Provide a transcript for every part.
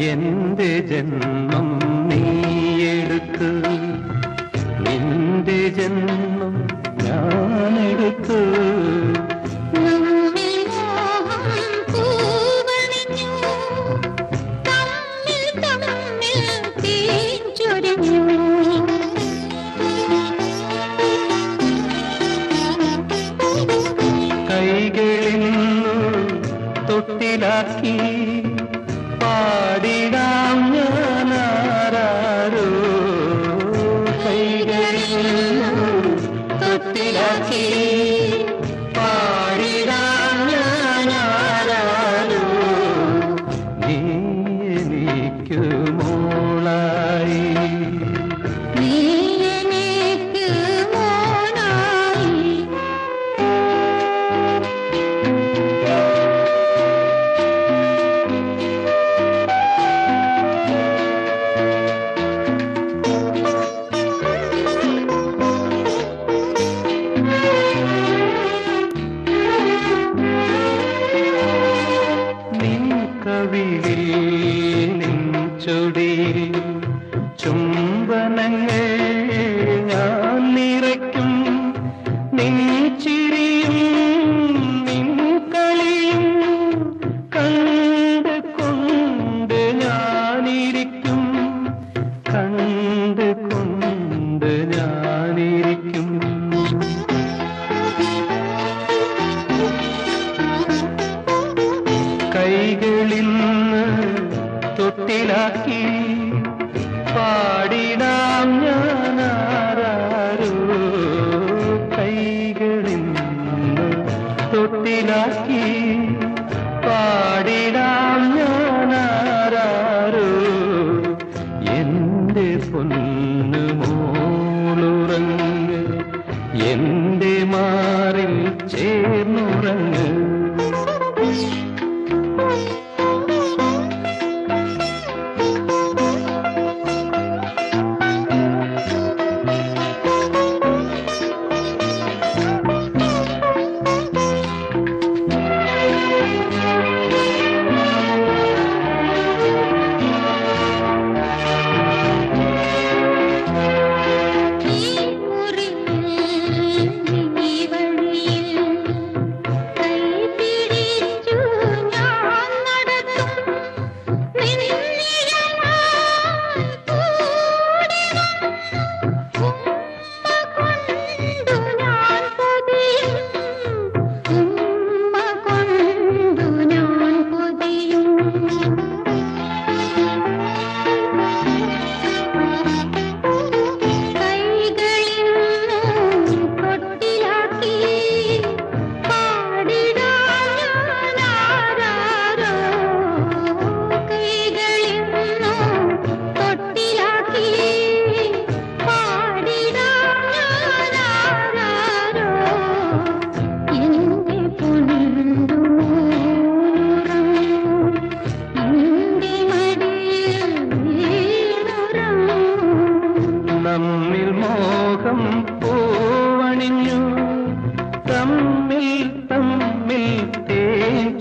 എന്റെ ജന്മം നീയെടുത്തു. എന്റെ ജന്മം ഞാനെടുത്തു. കൈകളിൽ തൊട്ടിലാക്കി കവിളിൽ നെഞ്ചൊടി തൊട്ടിലാക്കി. പാടിടാം ഞാനാരോ കൈകളിൽ തൊട്ടിലാക്കി.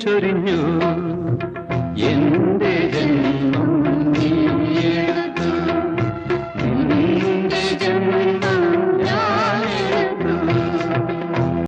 ചൊരിഞ്ഞു